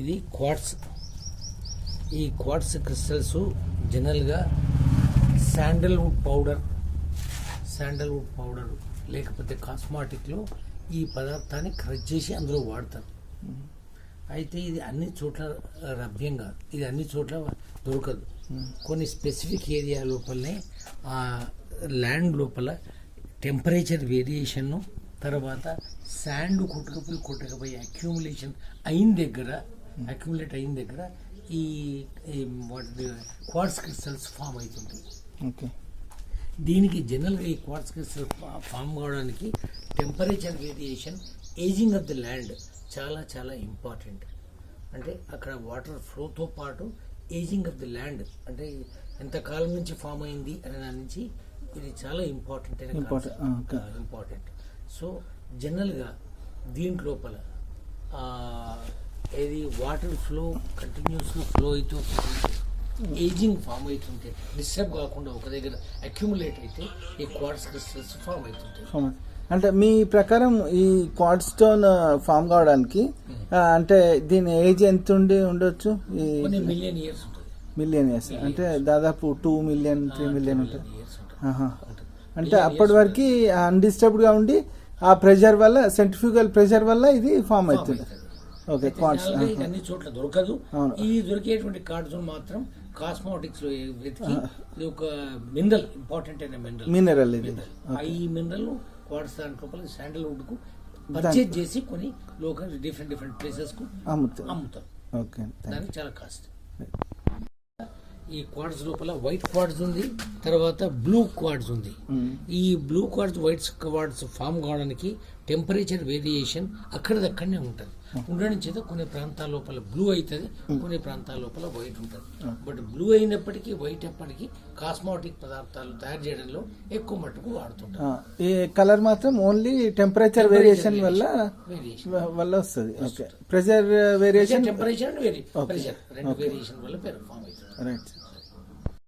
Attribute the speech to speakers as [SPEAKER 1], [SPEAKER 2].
[SPEAKER 1] ఇది క్వార్ట్స్. ఈ quartz crystals జనరల్గా శాండల్వుడ్ పౌడర్ శాండల్వుడ్ పౌడర్ లేకపోతే కాస్మాటిక్లో ఈ పదార్థాన్ని క్రష్ చేసి అందులో వాడతారు. అయితే ఇది అన్ని చోట్ల లభ్యం కాదు. ఇది అన్ని చోట్ల దొరకదు. కొన్ని స్పెసిఫిక్ ఏరియా లోపలనే ఆ ల్యాండ్ లోపల టెంపరేచర్ వేరియేషన్ను తర్వాత శాండ్ కొట్టుకపోయి కొట్టుకపోయి అక్యూములేషన్ అయిన దగ్గర అక్యూములేట్ అయిన దగ్గర ఈ వాటి క్వార్ట్స్ క్రిస్టల్స్ ఫామ్ అవుతుంది
[SPEAKER 2] ఓకే.
[SPEAKER 1] దీనికి జనరల్గా ఈ క్వార్ట్స్ క్రిస్టల్ ఫామ్ కావడానికి temperature variation ageing of the land చాలా చాలా ఇంపార్టెంట్. అంటే అక్కడ వాటర్ ఫ్లోతో పాటు ఏజింగ్ ఆఫ్ ది ల్యాండ్ అంటే ఎంత కాలం నుంచి ఫామ్ అయింది అనే దాని నుంచి ఇది చాలా ఇంపార్టెంట్. ఇంపార్టెంట్. సో జనరల్గా దీంట్లోపల ఆ, ఏది వాటర్ ఫ్లో కంటిన్యూస్గా ఫ్లో అవుతూ ఏజింగ్ ఫామ్ అవుతుంటే డిస్టర్బ్ కాకుండా ఒక దగ్గర అక్యుములేట్ అయితే ఈ క్వార్ట్స్ క్రిస్టల్స్ ఫామ్ అవుతుంటాయి.
[SPEAKER 2] అంటే మీ ప్రకారం ఈ క్వాడ్ స్టోన్ ఫామ్ కావడానికి అంటే దీని ఏజ్ ఎంత ఉండి ఉండొచ్చు? ఈ
[SPEAKER 1] మిలియన్ ఇయర్స్
[SPEAKER 2] మిలియన్ ఇయర్స్. అంటే దాదాపు టూ మిలియన్ త్రీ మిలియన్ ఉంటుంది. అంటే అప్పటి వరకు అన్డిస్టర్బ్డ్గా ఉండి ఆ ప్రెషర్ వల్ల సెంట్రిఫ్యూగల్ ప్రెషర్ వల్ల ఇది ఫామ్ అవుతుంది. ఓకే
[SPEAKER 1] ఇది అన్ని చోట్ల దొరకదు. ఈ దొరికేటువంటి కార్డ్స్ మాత్రం కాస్మోటిక్స్లో వెతికి ఇది ఒక మినరల్ ఇంపార్టెంట్ అయిన మినరల్
[SPEAKER 2] మినరల్ ఇది.
[SPEAKER 1] ఆ ఈ మినరల్ క్వార్ట్స్ దాని లోపల శాండల్వుడ్కు పర్చేజ్ చేసి కొన్ని లోకల్ డిఫరెంట్ డిఫరెంట్ ప్లేసెస్కు
[SPEAKER 2] అమ్ముతుంది
[SPEAKER 1] అమ్ముతారు.
[SPEAKER 2] ఓకే
[SPEAKER 1] దానికి చాలా కాస్ట్ ఈ క్వార్ట్స్ లోపల వైట్ క్వార్ట్స్ ఉంది తర్వాత బ్లూ క్వార్ట్స్ ఉంది. ఈ blue quartz white quartz form కావడానికి టెంపరేచర్ వేరియేషన్ అక్కడిదక్కడనే ఉంటుంది. ఉండడం చేత కొన్ని ప్రాంతాల లోపల బ్లూ అవుతుంది కొన్ని ప్రాంతాల లోపల వైట్ ఉంటుంది. బట్ బ్లూ అయినప్పటికీ వైట్ ఎప్పటికీ కాస్మాటిక్ పదార్థాలు తయారు చేయడంలో ఎక్కువ మట్టుకు వాడుతుంటారు.
[SPEAKER 2] ఈ కలర్ మాత్రం ఓన్లీ టెంపరేచర్ వేరియేషన్ వల్ల వల్ల వస్తుంది. Okay pressure variation
[SPEAKER 1] temperature and vary pressure రెండు వేరియేషన్ వల్ల ఫామ్ అవుతుంది.
[SPEAKER 2] రైట్